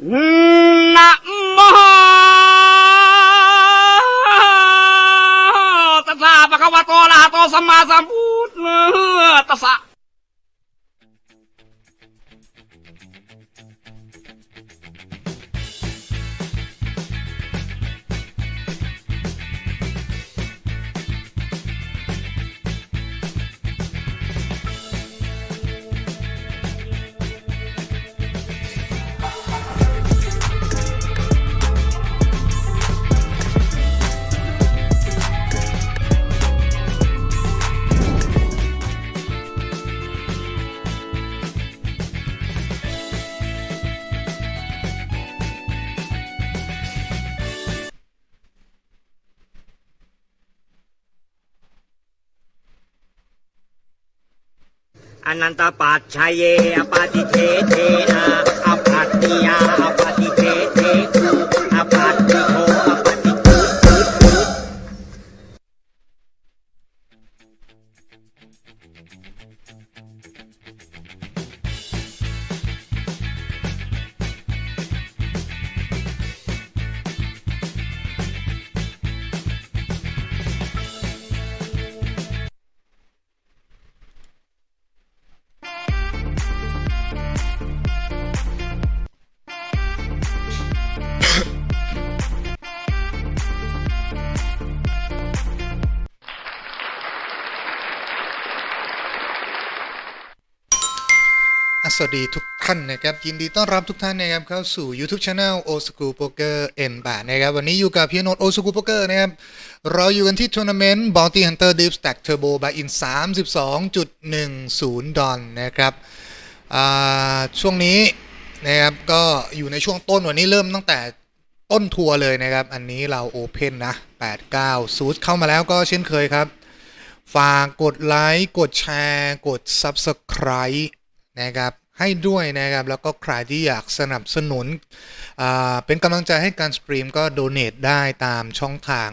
น อนันตปัจชัยเยปฏิเทเทนะอปัตติยา สวัสดีทุกท่านนะครับ ยินดีต้อนรับทุกท่านนะครับเข้าสู่ YouTube Channel o School Poker N บาทนะครับ วันนี้อยู่กับพี่โนต Old School Poker นะครับ เราอยู่กันที่ทัวร์นาเมนต์ Bounty Hunter Deep Stack Turbo by In 32.10 ดอลนะครับช่วงนี้นะครับก็อยู่ในช่วงต้นวันนี้เริ่มตั้งแต่ต้นทัวร์เลยนะครับ อันนี้เราโอเพนนะ 89 ซูดเข้ามาแล้วก็เช่นเคยครับ ฝากกดไลค์ กดแชร์ กด Subscribe นะครับ ให้ด้วยนะครับ แล้วก็ใครที่อยากสนับสนุน เป็นกำลังใจให้การสตรีมก็โดเน a t ได้ตามช่องทาง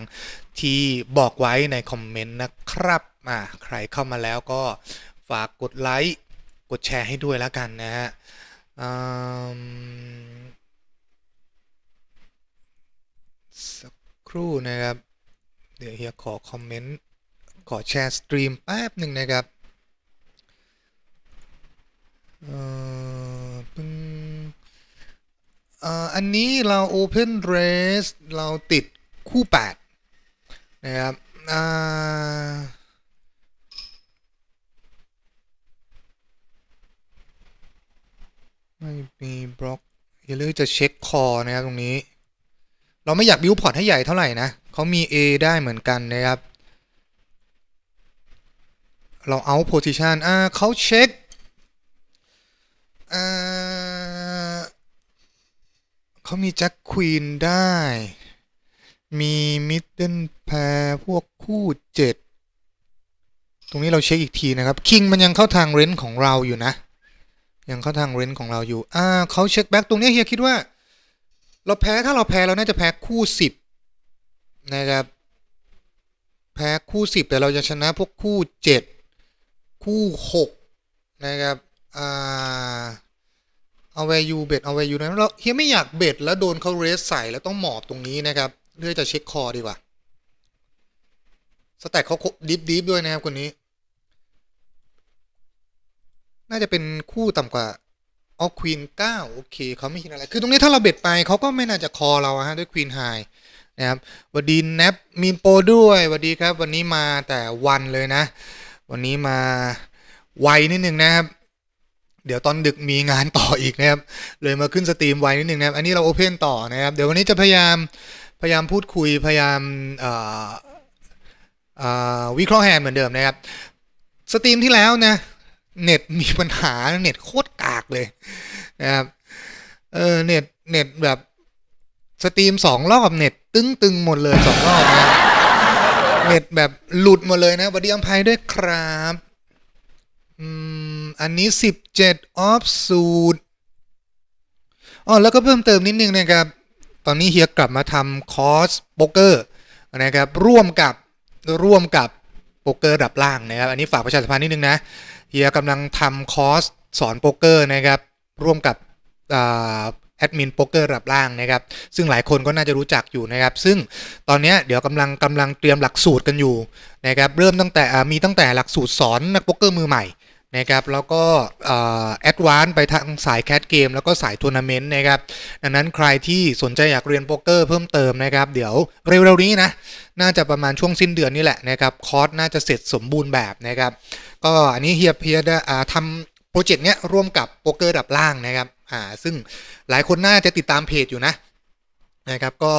ที่บอกไว้ในคอมเมนต์นะครับอ่าใครเข้ามาแล้วก็ฝากกดไลค์กดแชร์ให้ด้วยแล้วกันนะฮะอืมสักครู่นะครับ เดี๋ยวเฮียขอคอมเมนต์ ขอแชร์สตรีมแป๊บหนึ่งนะครับ เอ่อปึ้งเอ่ออันนี้เรา Open Race เราติดคู่ 8 นะครับ อ่าไม่มีบล็อกอย่าลืมจะเช็คคอนะครับตรงนี้ เราไม่อยากบิวพอร์ตให้ใหญ่เท่าไหร่นะเขามี A ได้เหมือนกันนะครับ เราเอา position อ่าเขาเช็ค เขามีแจ็คควีนได้ มีมิดเดิลแพรพวกคู่เจ็ดตรงนี้เราเช็คอีกทีนะครับคิงมันยังเข้าทางเรนจ์ของเราอยู่นะ ยังเข้าทางเรนจ์ของเราอยู่ อ่าเขาเช็คแบ็กตรงนี้เฮียคิดว่า เราแพ้ถ้าเราแพ้เราน่าจะแพ้คู่สิบนะครับแพ้คู่สิบแต่เราจะชนะพวกคู่เจ็ดคู่หกนะครับ อ่าเอาแวร์ยูเบ็ดเอาแวร์ยูนะเราเฮียไม่อยากเบ็ดแล้วโดนเขาเรสใส่แล้วต้องหมอบตรงนี้นะครับเลื่อกจะเช็คคอดีกว่าสแต็กเขาดิฟดิฟด้วยนะครับคนนี้ น่าจะเป็นคู่ต่ำกว่าเอควีนเก้าโอเคเขาไม่คิดอะไร คือตรงนี้ถ้าเราเบ็ดไปเขาก็ไม่น่าจะคอเราฮะด้วยควีนไฮนะครับหวัดดีแนปมีโปรด้วยหวัดดีครับ วันนี้มาแต่วันเลยนะ วันนี้มาไวนิดนึงนะครับ เดี๋ยวตอนดึกมีงานต่ออีกนะครับ เลยมาขึ้นสตรีมไวนิดนึงนะครับ อันนี้เราโอเพนต่อนะครับ เดี๋ยววันนี้จะพยายามพยายามพูดคุยพยายามวิเคราะห์แฮนเหมือนเดิมนะครับ สตรีมที่แล้วนะเน็ตมีปัญหาเน็ตโคตรกากเลยนะครับเออเน็ตเน็ตแบบสตรีมสองรอบเน็ตตึงตึงหมดเลยสองรอบนะเน็ตแบบหลุดหมดเลยนะสวัสดีอัมภัยด้วยครับ อันนี้ 17 ออฟสูตรอ๋อแล้วก็เพิ่มเติมนิดนึงนะครับ ตอนนี้เฮียกลับมาทำคอร์สโป๊กเกอร์นะครับร่วมกับร่วมกับโป๊กเกอร์ดับล่างนะครับ อันนี้ฝากประชาสัมพันธ์นิดนึงนะเฮียกำลังทำคอร์สสอนโป๊กเกอร์นะครับ ร่วมกับแอดมินโป๊กเกอร์ระดับล่างนะครับ ซึ่งหลายคนก็น่าจะรู้จักอยู่นะครับ ซึ่งตอนนี้เดี๋ยวกำลังกำลังเตรียมหลักสูตรกันอยู่นะครับ เริ่มตั้งแต่มีตั้งแต่หลักสูตรสอนนักโป๊กเกอร์มือใหม่ นะครับแล้วก็แอดวานไปทางสายแคสเกมแล้วก็สายทัวร์นาเมนต์นะครับดังนั้นใครที่สนใจอยากเรียนโป๊กเกอร์เพิ่มเติมนะครับเดี๋ยวเร็วๆนี้นะน่าจะประมาณช่วงสิ้นเดือนนี่แหละนะครับคอร์สน่าจะเสร็จสมบูรณ์แบบนะครับก็อันนี้เฮียเพียได้ทำโปรเจกต์เนี้ยร่วมกับโป๊กเกอร์ดับล่างนะครับอ่าซึ่งหลายคนน่าจะติดตามเพจอยู่นะนะครับก็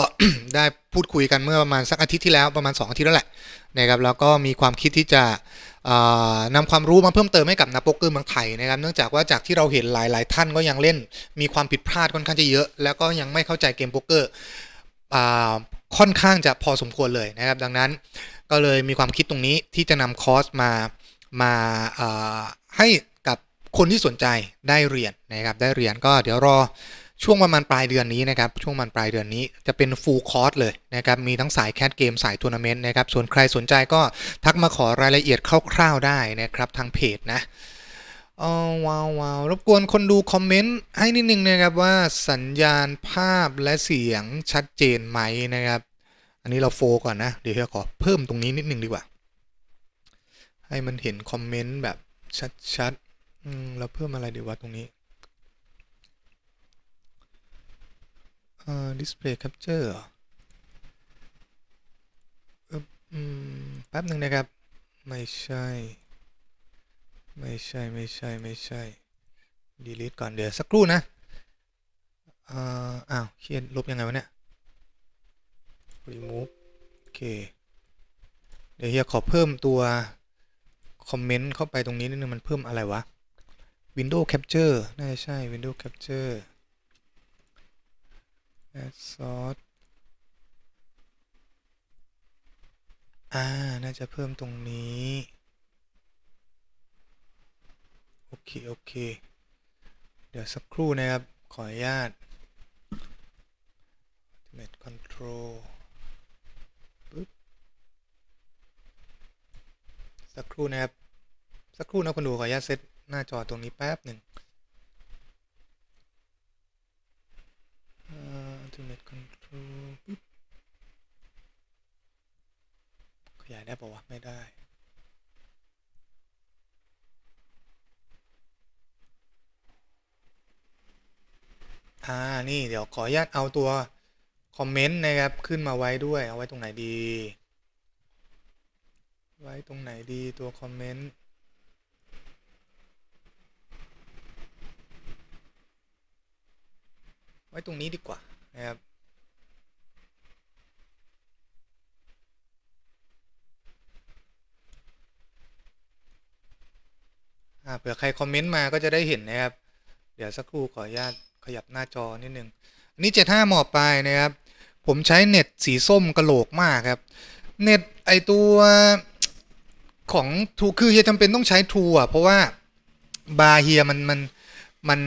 ได้พูดคุยกันเมื่อประมาณสักอาทิตย์ที่แล้วประมาณ 2 อาทิตย์แล้วแหละนะครับแล้วก็มีความคิดที่จะ อ่านำความรู้มาเพิ่มเติมให้กับนักโป๊กเกอร์เมืองไทยนะครับ เนื่องจากว่าจากที่เราเห็นหลาย ๆ ท่านก็ยังเล่น มีความผิดพลาดค่อนข้างจะเยอะ แล้วก็ยังไม่เข้าใจเกมโป๊กเกอร์ค่อนข้างจะพอสมควรเลยนะครับ ดังนั้นก็เลยมีความคิดตรงนี้ที่จะนำคอร์สมามาาให้กับคนที่สนใจได้เรียนนะครับ ได้เรียนก็เดี๋ยวรอ ช่วงประมาณปลายเดือนนี้นะครับ ช่วงประมาณปลายเดือนนี้จะเป็นฟูลคอร์สเลยนะครับ มีทั้งสายแคสเกมสายทัวร์นาเมนต์นะครับ ส่วนใครสนใจก็ทักมาขอรายละเอียดคร่าวๆได้นะครับทางเพจนะอ๋อว้าวว้าวรบกวนคนดูคอมเมนต์ให้นิดนึงนะครับว่าสัญญาณภาพและเสียงชัดเจนไหมนะครับ อันนี้เราโฟก่อนนะ เดี๋ยวเราขอเพิ่มตรงนี้นิดนึงดีกว่า ให้มันเห็นคอมเมนต์แบบชัดๆอืมเราเพิ่มอะไรดีวะตรงนี้ อ่อ display capture เหรอเอิ่มอืมแป๊บหนึ่งนะครับ ไม่ใช่ ไม่ใช่ ไม่ใช่ ไม่ใช่ delete ก่อนเดี๋ยวสักครู่นะเอ่ออ้าวเขียนลบยังไงวะเนี่ย remove โอเค เดี๋ยวเฮียขอเพิ่มตัว คอมเมนต์เข้าไปตรงนี้นิดนึงมันเพิ่มอะไรวะ window capture น่าจะใช่ window capture add source อ่า น่าจะเพิ่มตรงนี้ โอเค โอเค เดี๋ยวสักครู่นะครับ ขออนุญาต Ultimate Control ปึ๊บ สักครู่นะครับ สักครู่นะคุณดูขออนุญาตเซตหน้าจอตรงนี้แป๊บหนึ่งอ่า Ultimate Control ปึ๊บขยายได้ปะวะ ไม่ได้ อ่า นี่เดี๋ยวขออนุญาตเอาตัว คอมเมนต์ นะครับ ขึ้นมาไว้ด้วย เอาไว้ตรงไหนดี ไว้ตรงไหนดีตัวคอมเมนต์ไว้ตรงนี้ดีกว่า นะครับเผื่อใครคอมเมนต์มาก็จะได้เห็นนะครับ เดี๋ยวสักครู่ขออนุญาตขยับหน้าจอนิดนึงอันนี้ 75หมอบไปนะครับ ผมใช้เน็ตสีส้มกระโหลกมากครับ เน็ตไอตัวของทูคือเฮียจำเป็นต้องใช้ทูอะ เพราะว่าบาร์เฮียมันมันมัน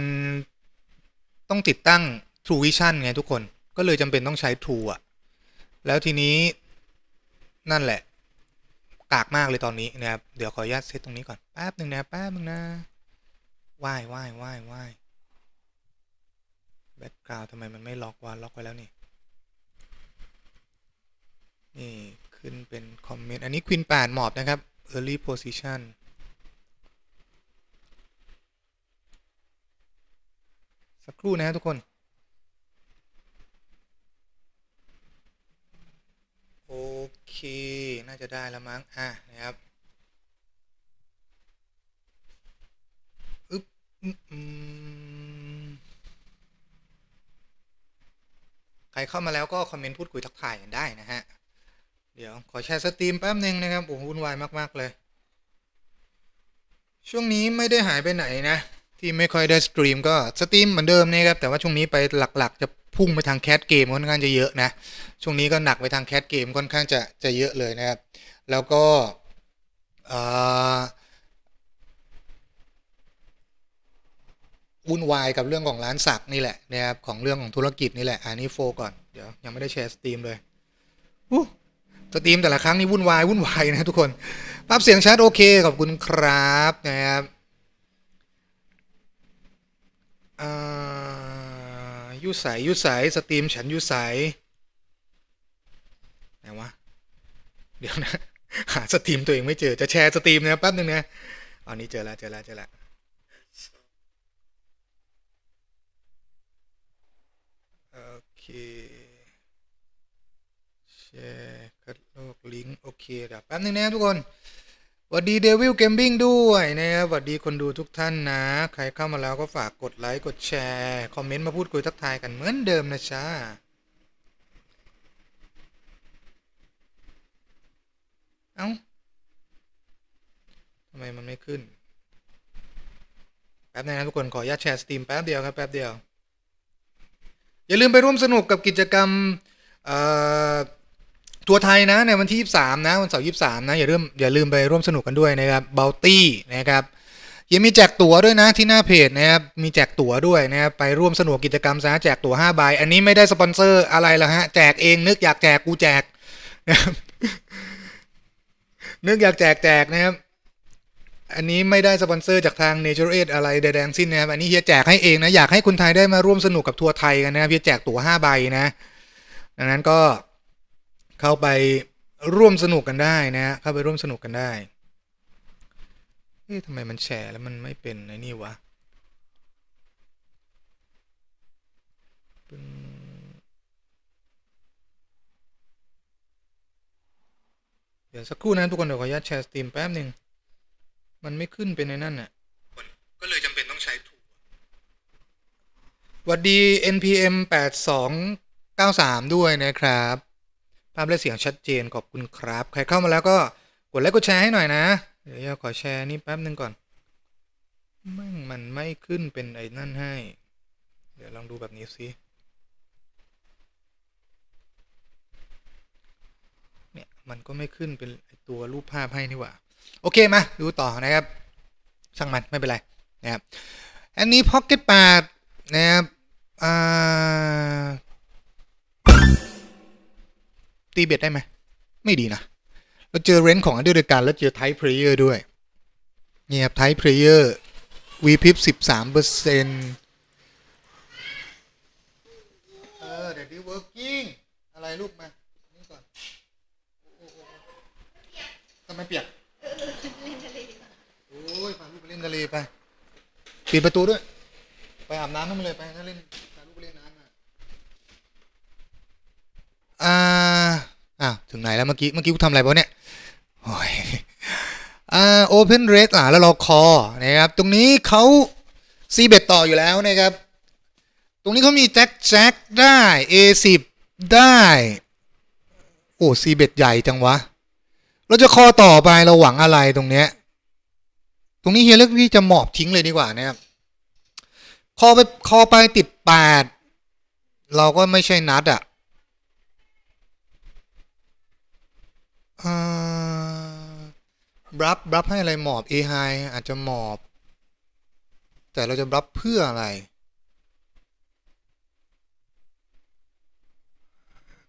ต้องติดตั้ง True Vision ไงทุกคนก็เลยจำเป็นต้องใช้ True อะแล้วทีนี้นั่นแหละ กากมากเลยตอนนี้นะครับ เดี๋ยวขออนุญาตเซตตรงนี้ก่อนแป๊บหนึ่งนะแป๊บหนึ่งนะว่ายว่ายว่ายว่ายแบ็กกราวทำไมมันไม่ล็อกวะล็อกไว้แล้วนี่ นี่ขึ้นเป็นคอมเมนต์ อันนี้ควิน8หมอบนะครับ early position สักครู่นะทุกคน โอเค น่าจะได้แล้วมั้ง อะนะครับอึ๊บอืมใครเข้ามาแล้วก็คอมเมนต์พูดคุยทักทายกันได้นะฮะ เดี๋ยวขอแชร์สตรีมแป๊บหนึ่งนะครับ โอ้โหวุ่นวายมากๆเลย ช่วงนี้ไม่ได้หายไปไหนนะ ที่ไม่ค่อยได้สตรีมก็สตรีมเหมือนเดิมนะครับ แต่ว่าช่วงนี้ไปหลักๆจะ พุ่งไปทางแคสเกมค่อนข้างจะเยอะนะ ช่วงนี้ก็หนักไปทางแคสเกมค่อนข้างจะจะเยอะเลยนะครับ แล้วก็อุ่นวายกับเรื่องของร้านสักนี่แหละนะครับของเรื่องของธุรกิจนี่แหละอันนี้โฟก่อนเดี๋ยวยังไม่ได้แชร์สตรีมเลยอู้สตรีมแต่ละครั้งนี่วุ่นวายวุ่นวายนะทุกคนภาพเสียงชัดโอเคขอบคุณครับนะครับอ่า ยุใสยุใสสตรีมฉันยุใสไหนวะ เดี๋ยวนะ หาสตรีมตัวเองไม่เจอ จะแชร์สตรีมนะแป๊บนึงนะอันนี้เจอแล้วเจอแล้วเจอแล้วโอเคแชร์คัดลอกลิงก์โอเคเดี๋ยวแป๊บนึงนะทุกคน วัสดีเดวิลเกมบิ้งด้วยนะครับสวัสดีคนดูทุกท่านนะ ใครเข้ามาแล้วก็ฝากกดไลค์กดแชร์ คอมเมนต์มาพูดคุยทักทายกันเหมือนเดิมนะจ้าเอ้าทำไมมันไม่ขึ้น แป๊บนึงนะทุกคนขออนุญาตแชร์สตรีมแป๊บเดียวครับแป๊บเดียว อย่าลืมไปร่วมสนุกกับกิจกรรมเอ่อ ทัวไทยนะในวันที่ 23 นะวันเสาร์23 นะ อย่าลืมอย่าลืมไปร่วมสนุกกันด้วยนะครับเบลตี้นะครับยังมีแจกตั๋วด้วยนะที่หน้าเพจนะครับมีแจกตั๋วด้วยนะครับไปร่วมสนุกกิจกรรมซะแจกตั๋ว5ใบอันนี้ไม่ได้สปอนเซอร์อะไรละฮะแจกเองนึกอยากแจกกูแจกนะครับนึกอยากแจกแจกนะครับอันนี้ไม่ได้สปอนเซอร์จากทาง Nature Aid อะไรใดๆทั้งสิ้นนะครับอันนี้เฮียแจกให้เองนะอยากให้คนไทยได้มาร่วมสนุกกับทัวร์ไทยกันนะครับเฮียแจกตั๋ว5ใบนะ ดังนั้นก็ เข้าไปร่วมสนุกกันได้นะเข้าไปร่วมสนุกกันได้เอ๊ะทำไมมันแชร์แล้วมันไม่เป็นไอ้นี่วะเป็นเดี๋ยวสักครู่นะทุกคนเดี๋ยวขออนุญาตแชร์สตรีมแป๊บหนึ่งมันไม่ขึ้นเป็นในนั่นน่ะก็เลยจำเป็นต้องใช้ถูกวัสดี NPM 8293 ด้วยนะครับ ภาพและเสียงชัดเจนขอบคุณครับ ใครเข้ามาแล้วก็กดไลค์กดแชร์ให้หน่อยนะ เดี๋ยวขอแชร์นี่แป๊บหนึ่งก่อนม่งมันไม่ขึ้นเป็นไอ้นั่นให้ เดี๋ยวลองดูแบบนี้สิเนี่ยมันก็ไม่ขึ้นเป็นตัวรูปภาพให้นี่หว่า โอเคมาดูต่อนะครับ ช่างมันไม่เป็นไรนะครับ อันนี้ Pocket 8นะครับอ่า ตีเบ็ดได้ไหม ไม่ดีนะ เราเจอเรนของอันเดอร์การแล้วเจอไทป์เพลเยอร์ด้วย เนี่ยครับไทป์เพลเยอร์วีพิบสิบสามเปอร์เซ็นต์เออเดี๋ยวดี working อะไรลูกมา นี่ก่อนทำไมเปียกโอ้ยพาลูกไปเล่นทะเลไปปิดประตูด้วย ไปอาบน้ำนั่นมาเลยไปถ้าเล่นพาลูกไปเล่นน้ำอะอ่า อ้าวถึงไหนแล้วเมื่อกี้เมื่อกี้กูทำอะไรบ้างเนี่ยโอ้ยอ่า open rate อ่าแล้วเราคอนะครับ ตรงนี้เขาซีเบ็ดต่ออยู่แล้วนะครับ ตรงนี้เขามีแจ็คแจ็คได้ A10 ได้ โอ้ซีเบ็ดใหญ่จังวะ เราจะคอต่อไปเราหวังอะไรตรงเนี้ย ตรงนี้เฮียเลือกที่จะหมอบทิ้งเลยดีกว่านะครับ คอไปคอไปติดแปดเราก็ไม่ใช่นัดอะ บรับรับให้อะไรหมอบ A high อาจจะหมอบ แต่เราจะบรับเพื่ออะไร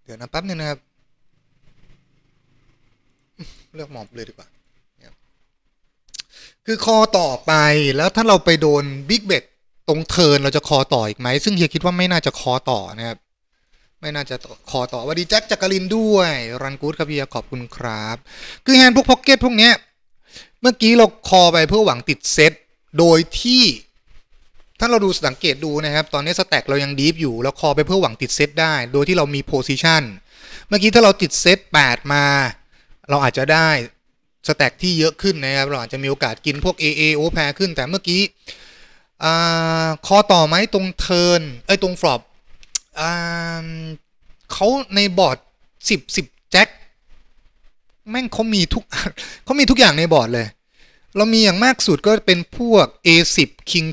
เดี๋ยวนะแป๊บนึงนะครับ เลือกหมอบเลยดีกว่า คือคอต่อไปแล้วถ้าเราไปโดนบิ๊กเบ็ดตรงเทินเราจะคอต่ออีกไหม ซึ่งเฮียคิดว่าไม่น่าจะคอต่อนะครับ ไม่น่าจะคอต่อวัสดีแจ็คจักรินด้วยรันกูดครับเฮียขอบคุณครับ คือแฮนด์พวกพ็อกเก็ตพวกเนี้ยเมื่อกี้เราคอไปเพื่อหวังติดเซตโดยที่ถ้าเราดูสังเกตดูนะครับ ตอนนี้สแต็กเรายังดีฟอยู่ แล้วคอไปเพื่อหวังติดเซตได้ โดยที่เรามีโพซิชันเมื่อกี้ถ้าเราติดเซต8 มา เราอาจจะได้สแต็กที่เยอะขึ้นนะครับ เราอาจจะมีโอกาสกินพวก AA โอแพขึ้น แต่เมื่อกี้อคอต่อไหมตรงเทิร์นเอ้ตรงฟลอป เขาในบอร์ดสิบสิบแจ็คแม่งเขามีทุกเขามีทุกอย่างในบอร์ดเลย เรามีอย่างมากสุดก็เป็นพวก A10 King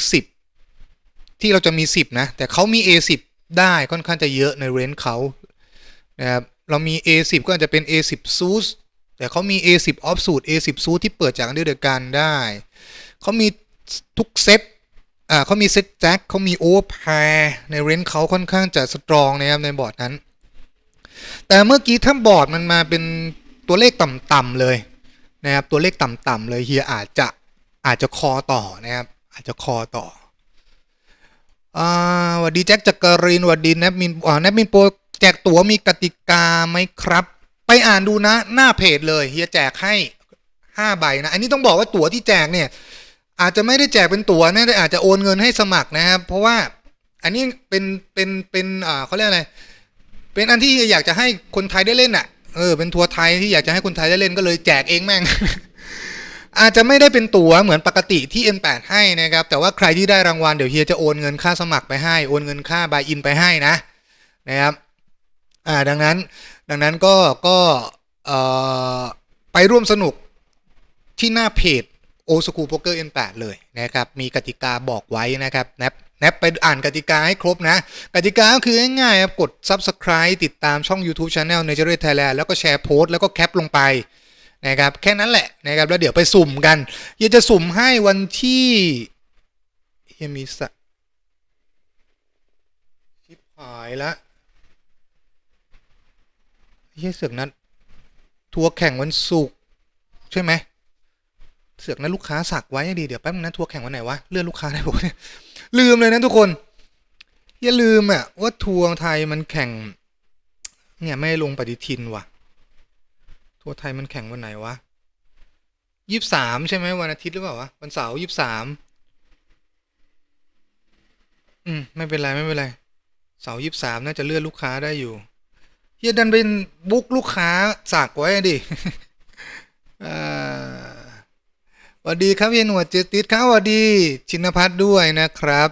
10 ที่เราจะมี 10 นะ แต่เขามี A10 ได้ค่อนข้างจะเยอะในเรนจ์เขานะครับเรามี A10 ก็อาจจะเป็น A10 s u i t แต่เขามี A10 Offsuit A10 Suit ที่เปิดจากอันเดอร์เดกันได้ เขามีทุกเซต อ่าเขามีเซตแจ็คเขามีโอเวอร์แพร์ในเรนจ์เขาค่อนข้างจะสตรองนะครับในบอร์ดนั้น แต่เมื่อกี้ถ้าบอร์ดมันมาเป็นตัวเลขต่ำๆเลยนะครับตัวเลขต่ำๆเลยเฮียอาจจะอาจจะคอต่อนะครับอาจจะคอต่ออ่าสวัสดีแจ็คจักรินสวัสดีแนบมินอ่าแนบมินโปรแจกตั๋วมีกติกาไหมครับ ไปอ่านดูนะหน้าเพจเลยเฮียแจกให้ห้าใบนะ อันนี้ต้องบอกว่าตั๋วที่แจกเนี่ย อาจจะไม่ได้แจกเป็นตั๋วนะแต่อาจจะโอนเงินให้สมัครนะครับ เพราะว่าอันนี้เป็นเป็นเป็นอ่าเขาเรียกอะไร เป็นอันที่อยากจะให้คนไทยได้เล่นอะเออเป็นทัวร์ไทยที่อยากจะให้คนไทยได้เล่นก็เลยแจกเองแม่ง อาจจะไม่ได้เป็นตั๋วเหมือนปกติที่ N8 ให้นะครับ แต่ว่าใครที่ได้รางวัลเดี๋ยวเฮียจะโอนเงินค่าสมัครไปให้ โอนเงินค่าบายอินไปให้นะนะครับอ่าดังนั้นดังนั้นก็ก็เอ่อไปร่วมสนุกที่หน้าเพจ โอสกูโป๊กเกอร์ N8 เลยนะครับ มีกติกาบอกไว้นะครับแนบแนบไปอ่านกติกาให้ครบนะ กติกาก็คือง่ายๆครับกด Subscribe ติดตามช่อง YouTube Channel n a t u r e Thailand แล้วก็แชร์โพสต์แล้วก็แคปลงไปนะครับ แค่นั้นแหละนะครับ แล้วเดี๋ยวไปสุ่มกันเฮียจะสุ่มให้วันที่เฮียมีสะชิบหายละเฮียเสือกนัดทัวร์แข่งวันศุกร์ใช่ไหม เสือกนะลูกค้าสักไว้ดีเดี๋ยวแป๊บนึงนะทัวร์แข่งวันไหนวะเลื่อนลูกค้าได้ปะเนี่ยลืมเลยนะทุกคน อย่าลืมอะว่าทัวร์ไทยมันแข่ง เนี่ยไม่ลงปฏิทินว่ะ ทัวร์ไทยมันแข่งวันไหนวะยี่สามใช่ไหมวันอาทิตย์หรือเปล่าวะวันเสาร์ยี่สามอืมไม่เป็นไรไม่เป็นไรเสาร์ยี่สามน่าจะเลื่อนลูกค้าได้อยู่เฮียดันเป็นบุ๊กลูกค้าสักไว้ดิอ่า วัสดีครับเยนหนวดเจติสครับสวัสดี ชินพัฒน์ด้วยนะครับ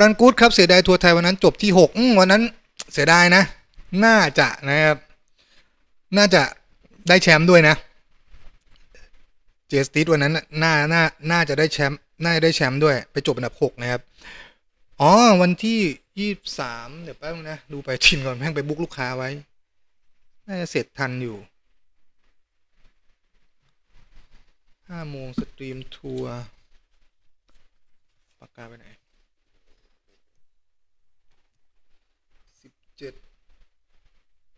รันกูดครับเสียดายทัวร์ไทยวันนั้นจบที่หกวันนั้นเสียดายนะ น่าจะนะครับ น่าจะได้แชมป์ด้วยนะ เจสติสวันนั้นน่าน่าน่าจะได้แชมป์น่าจะได้แชมป์ด้วยไปจบอันดับหกนะครับอ๋อวันที่ยี่สามเดี๋ยวแป๊บนึงนะดูไปชินก่อนแม่งไปบุ๊กลูกค้าไว้ น่าจะเสร็จทันอยู่ ห้าโมงสตรีมทัวร์ปากกาไปไหนสิบเจ็ด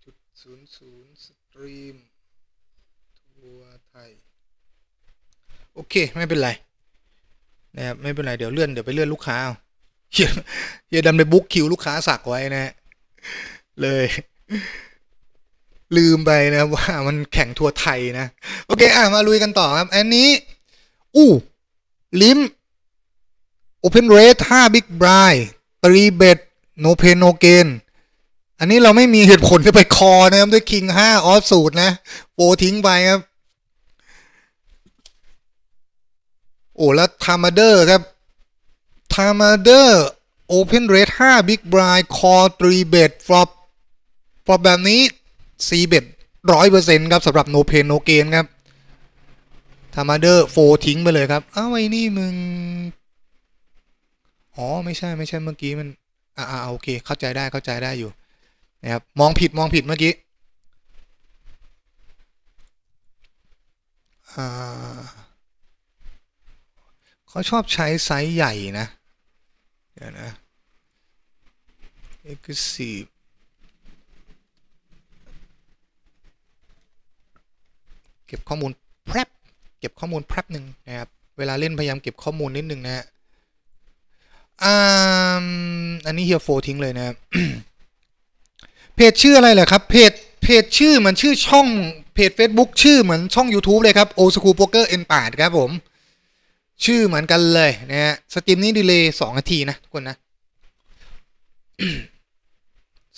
จุดศูนย์ศูนย์สตรีม ทัวร์ไทย โอเค ไม่เป็นไรนะครับไม่เป็นไร เดี๋ยวเลื่อน เดี๋ยวไปเลื่อนลูกค้าเอาเฮียเฮียดันไปบุ๊กคิวลูกค้าสักไว้นะฮะเลย ลืมไปนะว่ามันแข่งทัวร์ไทยนะ โอเค อะ มาลุยกันต่อครับ อันนี้ อู้ลิม Open Rate 5 Big Blind ตรีเบด No Pain No Gain อันนี้เราไม่มีเหตุผลจะไปคอนะครับ ด้วย King 5 ออฟสูตรนะโปทิ้งไปครับ โอ้แล้วทามาเดอร์ครับทามาเดอร์ Open Rate 5 Big Blind Call 3 Bet Flop Flop แบบนี้ C Bet ร้อยเปอร์เซ็นต์ครับสำหรับ No Pain No Gain ครับทามาเดอร์โฟทิ้งไปเลยครับ อ้าวไอ้นี่มึง อ๋อ ไม่ใช่ไม่ใช่เมื่อกี้มัน อ่าโอเค เข้าใจได้เข้าใจได้อยู่นะครับมองผิดมองผิดเมื่อกี้อ่าเขาชอบใช้ไซส์ใหญ่นะ เดี๋ยวนะ exclusive เก็บข้อมูลแพรบเก็บข้อมูลแพรบหนึ่งนะครับ เวลาเล่นพยายามเก็บข้อมูลนิดนึงนะฮะอันนี้เฮียโฟทิ้งเลยนะครับเพจชื่ออะไรเหรอครับ เพจเพจชื่อเหมือนชื่อช่องเพจ Facebook ชื่อเหมือนช่อง YouTube เลยครับ Old School Poker N8 ครับผม ชื่อเหมือนกันเลยนะฮะสตรีมนี้ดีเลย์สองนาทีนะทุกคนนะ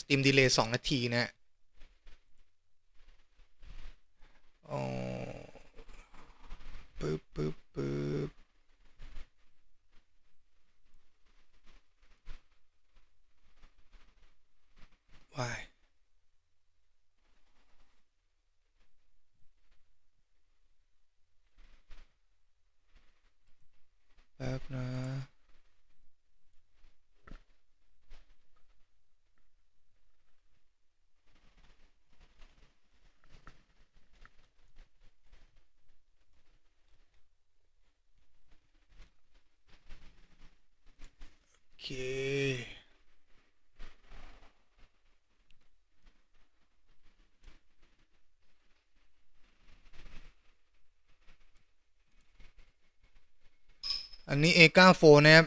สตรีมดีเลย์สองนาทีนะฮะ อ๋อ ปึ๊บปึ๊บปึ๊บวายแป๊บนะ อันนี้ A94 นะครับ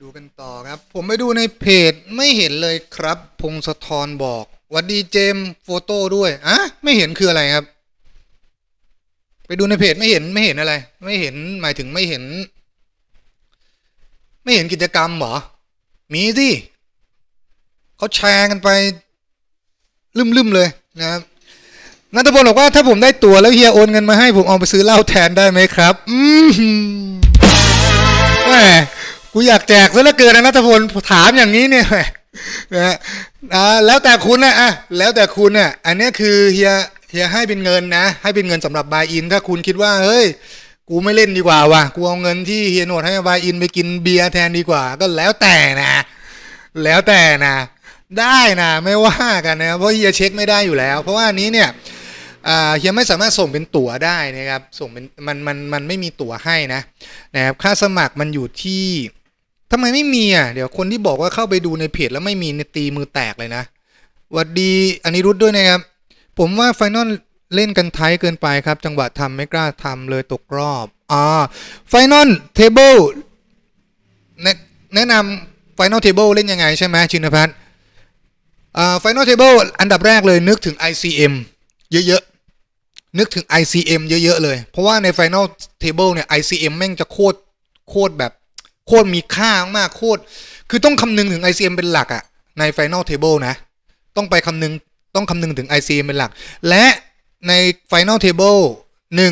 ดูกันต่อครับ ผมไปดูในเพจไม่เห็นเลยครับ พงศธรบอก วัดดีเจมโฟโต้ด้วยอะไม่เห็นคืออะไรครับ ไปดูในเพจไม่เห็นไม่เห็นอะไร ไม่เห็นหมายถึงไม่เห็น ไม่เห็นกิจกรรมเหรอ มีสิเขาแชร์กันไปลืมๆเลยนะครับนัทพลบอกว่าถ้าผมได้ตั๋วแล้วเฮียโอนเงินมาให้ผมเอาไปซื้อเหล้าแทนได้ไหมครับ อืมแหมกูอยากแจกซะเหลือเกินนะนัทพลถามอย่างนี้เนี่ย นะฮะอ่าแล้วแต่คุณนะอะแล้วแต่คุณน่ะอันเนี้ยคือเฮียเฮียให้เป็นเงินนะ ให้เป็นเงินสำหรับบายอิน ถ้าคุณคิดว่าเฮ้ย กูไม่เล่นดีกว่าว่ะกูเอาเงินที่เฮียโหนดให้บายอินไปกินเบียร์แทนดีกว่า ก็แล้วแต่นะ แล้วแต่นะ ได้นะไม่ว่ากันนะเพราะเฮียเช็คไม่ได้อยู่แล้ว เพราะว่าอันนี้เนี่ยอ่าเฮียไม่สามารถส่งเป็นตั๋วได้นะครับส่งเป็นมันมันมันไม่มีตั๋วให้นะนะครับค่าสมัครมันอยู่ที่ ทำไมไม่มีอะ เดี๋ยวคนที่บอกว่าเข้าไปดูในเพจแล้วไม่มีในตีมือแตกเลยนะหวัดดีอันนี้รุดด้วยนะครับ ผมว่าไฟนอลเล่นกันไทยเกินไปครับ จังหวะทำไม่กล้าทำเลยตกรอบอ่าไฟนอลเทเบิลแนะนำไฟนอลเทเบิลเล่นยังไงใช่ไหมชินพัฒน์อ่า Final Table อันดับแรกเลยนึกถึง ICM เยอะๆ นึกถึง ICM เยอะๆเลย เพราะว่าใน Final Table เนี่ย ICM แม่งจะโคตรโคตรแบบ โคตรมีค่ามากโคตรคือต้องคำนึงถึง ICM เป็นหลักอะใน Final Table นะ ต้องไปคำนึงต้องคำนึงถึง ICM เป็นหลัก และใน Final Table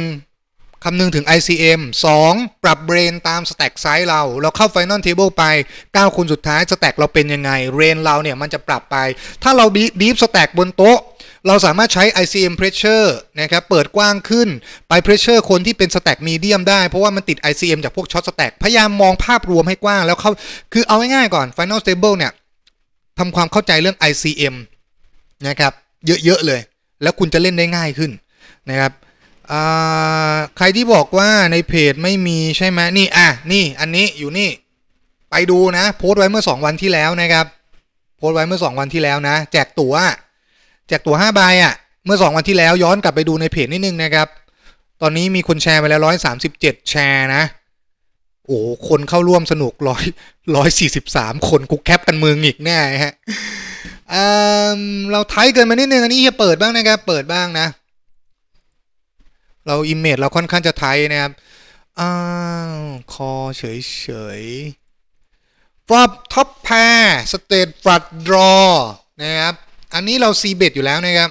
1คำนึงถึง ICM 2 ปรับเบรนตามสแต็กไซส์เรา เราเข้า Final Table ไป 9คนสุดท้ายสแต็กเราเป็นยังไงเรนเราเนี่ยมันจะปรับไป ถ้าเราดีฟสแต็กบนโต๊ะ เราสามารถใช้ ICM pressure นะครับ เปิดกว้างขึ้นไป pressure คนที่เป็นสแต็กมีเดียมได้ เพราะว่ามันติด ICM จากพวกช็อตสแต็กพยายามมองภาพรวมให้กว้างแล้วเข้าคือเอาง่ายๆก่อน Final Table เนี่ยทำความเข้าใจเรื่อง ICM นะครับ เยอะๆเลย แล้วคุณจะเล่นได้ง่ายขึ้นนะครับใครที่บอกว่าในเพจไม่มีใช่ไหมนี่อะนี่อันนี้อยู่นี่ไปดูนะ โพสต์ไว้เมื่อ 2 วันที่แล้วนะครับ โพสต์ไว้เมื่อ 2 วันที่แล้วนะ แจกตั๋ว แจกตั๋ว5ใบอะ เมื่อ 2 วันที่แล้วย้อนกลับไปดูในเพจนิดนึงนะครับ ตอนนี้มีคนแชร์ไปแล้ว 137 แชร์นะ โอ้คนเข้าร่วมสนุกร้อยร้อยสี่สิบสามคนกูแคปกันมือหงิกแน่ฮะเราไทยเกินมานิดนึงอันนี้จะเปิดบ้างนะครับ เปิดบ้างนะ เราอิมเมจเราค่อนข้างจะไทยนะครับอ้าวคอเฉยเฉยฟลอปท็อปแพร์สเตทฟลัดดรอนะครับ อันนี้เราซีเบตอยู่แล้วนะครับ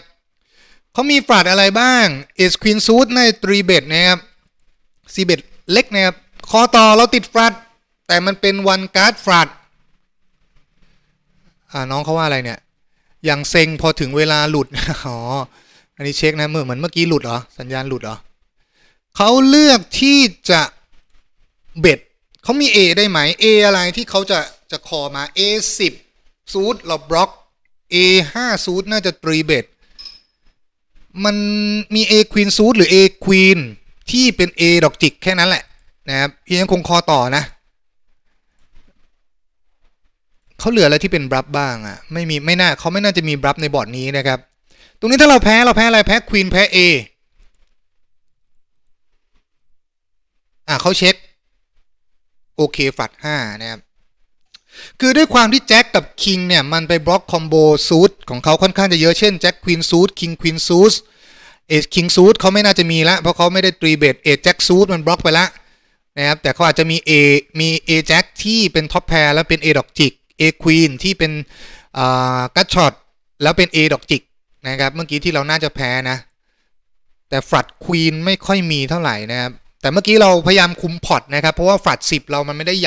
เขามีฟลัดอะไรบ้างเอสควีนซูดในตรีเบตนะครับซีเบตเล็กนะครับคอต่อเราติดฟลัดแต่มันเป็นวันการ์ดฟลัดอ่าน้องเขาว่าอะไรเนี่ย อย่างเซ็งพอถึงเวลาหลุด อ๋อ อันนี้เช็คนะเมื่อเหมือนเมื่อกี้หลุดเหรอ สัญญาณหลุดเหรอเขาเลือกที่จะเบ็ดเขามี A ได้ไหม A อะไรที่เขาจะจะคอมา A 10 ซูดเราบล็อก A 5ซูดน่าจะตรีเบ็ดมันมี A ควีนซูดหรือ A ควีนที่เป็น A ดอกจิกแค่นั้นแหละนะครับยังคงคอต่อนะเขาเหลืออะไรที่เป็นบลัฟบ้างอะไม่มีไม่น่าเขาไม่น่าจะมีบลัฟในบอร์ดนี้นะครับ ตรงนี้ถ้าเราแพ้เราแพ้อะไรแพ้ควีนแพ้ A อะเขาเช็คโอเคฝัดห้านะครับ คือด้วยความที่แจ็คกับคิงเนี่ย มันไปบล็อกคอมโบซูดของเขาค่อนข้างจะเยอะเช่นแจ็คควีนซูดคิงควีนซูดเอชคิงซูดเขาไม่น่าจะมีละเพราะเขาไม่ได้ตรีเบตเอแจ็คซูดมันบล็อกไปละนะครับแต่เขาอาจจะมี A มี A แจ็คที่เป็นท็อปแพรแล้วเป็น A ดอกจิก A ควีนที่เป็นอ่ากัตช็อตแล้วเป็น A ดอกจิกนะครับเมื่อกี้ที่เราน่าจะแพ้นะ แต่ฟลัดควีนไม่ค่อยมีเท่าไหร่นะครับแต่เมื่อกี้เราพยายามคุมพอร์ตนะครับ เพราะว่าฟลัดสิบเรามันไม่ได้ใหญ่